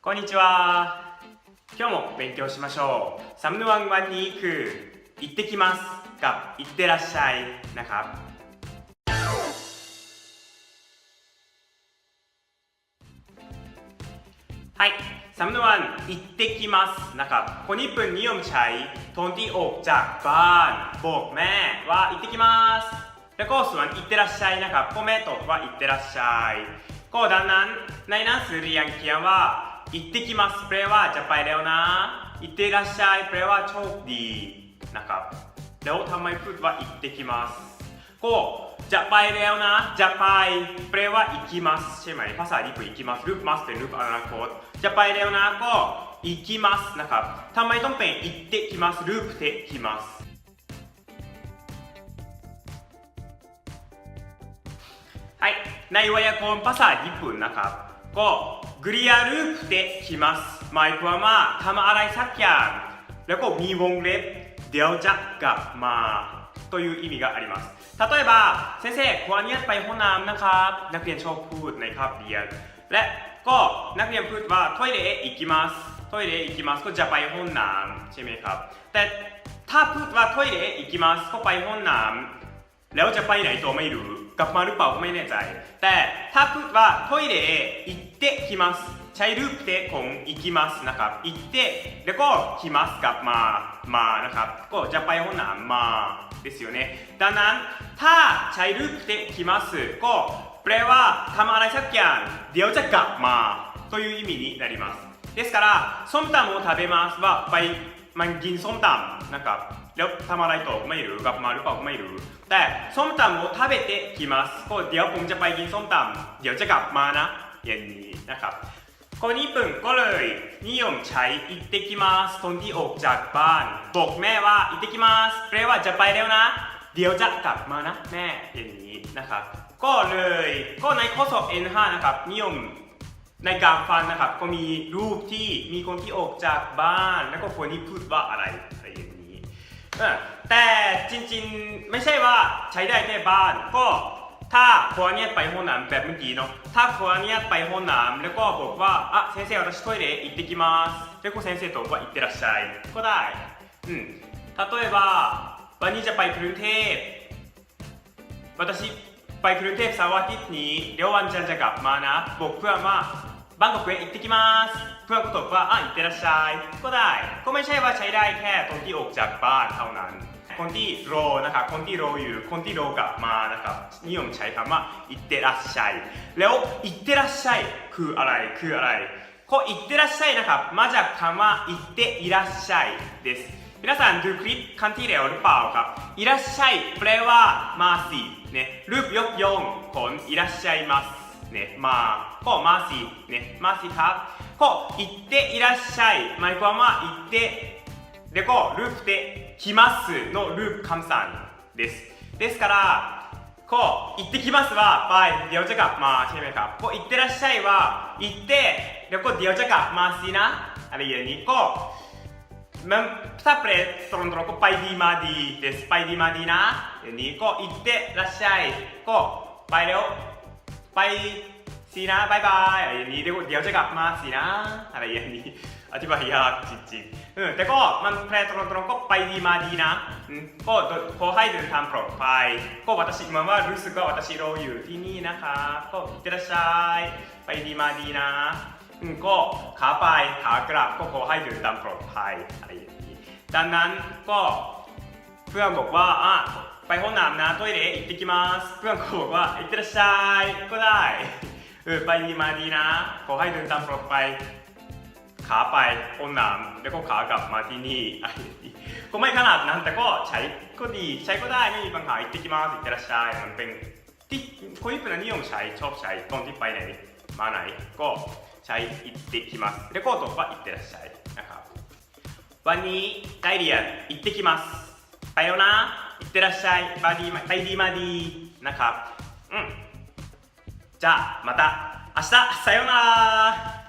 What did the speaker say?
こんにちは今日も勉強しましょうサムヌワンワンに行く行ってきますกับ行ってらっしゃいนะครับはいサムヌワン行ってきますนะครับคนญี่ปุ่นนิยมใช้โทนที่ออกจากบ้านบอกแม่ว่า行ってきますแล้วก็ส่วน行ってらっしゃいนะครับพ่อแม่ตอบว่า行ってらっしゃいก็ดังนั้นในหนังสือเรียนเขียนว่า 行ってきますแปลว่าจะไปแล้วนะ行ってらっしゃいแปลว่าโชคดีนะครับแล้วทำไมพูดว่า行ってきますก็จะไปแล้วนะ จะไปแปลว่า行きますใช่ไหมภาษาญี่ปุ่น行きますรูป must เป็นรูปอนาคตจะไปแล้วนะก็行きますนะครับทำไมต้องเป็น行ってきますรูปเทきますはいในไวยากรณ์ภาษาญี่ปุ่นนะครับ ก็ กริยารูปเตะきますหมายความว่าทำอะไรสักอย่าง แล้วก็มีวงเล็บเดี๋ยวจะกลับมาという意味があります例えば先生ควรเนียไปห้องน้ำนะครับ นักเรียนชอบพูดในคาบเรียน และก็นักเรียนพูดว่าトイレへ行きますトイレへ行きますก็จะไปห้องน้ำใช่ไหมครับ แต่ถ้าพูดว่าトイレへ行きますก็ไปห้องน้ำ แล้วจะไปไหนตัวไม่รู้ กลับมาหรือเปล่าก็ไม่แน่ใจ แต่ถ้าพูดว่าトイレへ行ってきますใช้รูปเตะของ行きますนะครับ行ってแล้วก็きますกลับมา มานะครับ ก็จะไปห้องน้ำมาですよねดังนั้นถ้าใช้รูปเตะきますก็แปลว่าทำอะไรสักอย่าง เดี๋ยวจะกลับมาという意味になりますですからส้มตำを食べますはไป มันกินส้มตำนะครับ แล้วทำอะไรต่อก็ไม่รู้กลับมาหรือเปล่าก็ไม่รู้ แต่ส้มตำโอทาเบเตะกิมัสก็เดี๋ยวผมจะไปกินส้มตำเดี๋ยวจะกลับมานะเย็นนี้นะครับคนญี่ปุ่นก็เลยนิยมใช้อิเตกิมาสตอนที่ออกจากบ้านบอกแม่ว่าอิเตกิมาสแปลว่าจะไปแล้วนะ เดี๋ยวจะกลับมานะแม่เย็นนี้นะครับ ก็เลยก็ในข้อสอบ N5 นะครับนิยม ในการฟังนะครับก็มีรูปที่มีคนที่ออกจากบ้าน แล้วก็คนที่พูดว่าอะไรอะไรอย่างนี้เออแต่จริงๆไม่ใช่ว่าใช้ได้แค่บ้าน ก็ถ้าขออนุญาตไปห้องน้ำแบบเมื่อกี้เนาะถ้าขออนุญาตไปห้องน้ำแล้วก็บอกว่าอ่ะ先生私トイレ行ってきますแล้วก็先生ตอบว่า行ってらっしゃいก็ได้อืม例えばวันนี้จะไปกรุงเทพ私 ไปกรุงเทพเสาร์อาทิตย์นี้เดี๋ยววันจันทร์จะกลับมานะบอกเพื่อนว่า บางกอกเว行ってきますเพื่อนก็ตอบว่าอ่ะ行ってらっしゃいก็ได้ ก็ไม่ใช่ว่าใช้ได้แค่ตอนที่ออกจากบ้านเท่านั้น คนที่รอนะครับ คนที่รออยู่ คนที่รอกลับมานะครับ นิยมใช้คำว่า行ってらっしゃいแล้ว行ってらっしゃいคืออะไร คืออะไรก็行ってらっしゃいนะครับ มาจากคำว่า行っていらっしゃいです 皆さんดูคลิปครั้งที่แล้วหรือเปล่าครับいらっしゃいแปลว่ามาสิเนี่ยรูปยกย่องของいらっしゃいますเนี่ยมาก็มาสิเนี่ยมาสิครับก็行っていらっしゃいหมายความว่า行ってแล้วก็รูปเต来ますのรูปคำสั่งですですからก็行ってきますはไปเดี๋ยวจะกลับมาใช่ไหมครับก็行ってらっしゃいは行ってแล้วก็เดี๋ยวจะกลับมาสินะอะไรอย่างนี้ก็ มันถ้าเปรตตรงๆก็ไปดีมาดีเดสไปดีมาดีนะเดี๋ยวนี้ก็อิเตะรัชชัยก็ไปแล้วไปสีนะบายบายอย่างนี้เดี๋ยวเดี๋ยวจะกลับมาสีนะ อะไรอย่างนี้อธิบายยากจริงๆเออแต่ก็มันแปลตรงๆก็ไปดีมาดีนะก็ขอให้เดินทางปลอดภัยก็วัตชิมันว่ารู้สึกว่าวัตชิโรอยู่ที่นี่นะคะ ก็อิเตะรัชัยไปดีมาดีนะ ก็ขาไปขากลับก็ขอให้เดินตามปลอดภัยอะไรอย่างนี้ ดังนั้นก็เพื่อนบอกว่าอ่ะไปห้องน้ำนะトイレ行ってきますเพื่อนก็บอกว่า行ってらっしゃいก็ได้เออไปดีมาดีนะ ขอให้เดินตามปลอดภัยขาไปห้องน้ำแล้วก็ขากลับมาที่นี่อะไรอย่างนี้ก็ไม่ขนาดนั้นแต่ก็ใช้ก็ดีใช้ก็ได้ไม่มีปัญหา行ってきます行ってらっしゃいมันเป็นที่คนญี่ปุ่นนิยมใช้ชอบใช้ตอนที่ไปไหนมาไหนก็ い行ってきます。レコートは行ってらっしゃい。なんかバニーダイリアン行ってきます。さよな行ってらっしゃい。バディマダイディマディ。なんかうん。じゃあまた明日。さよなら。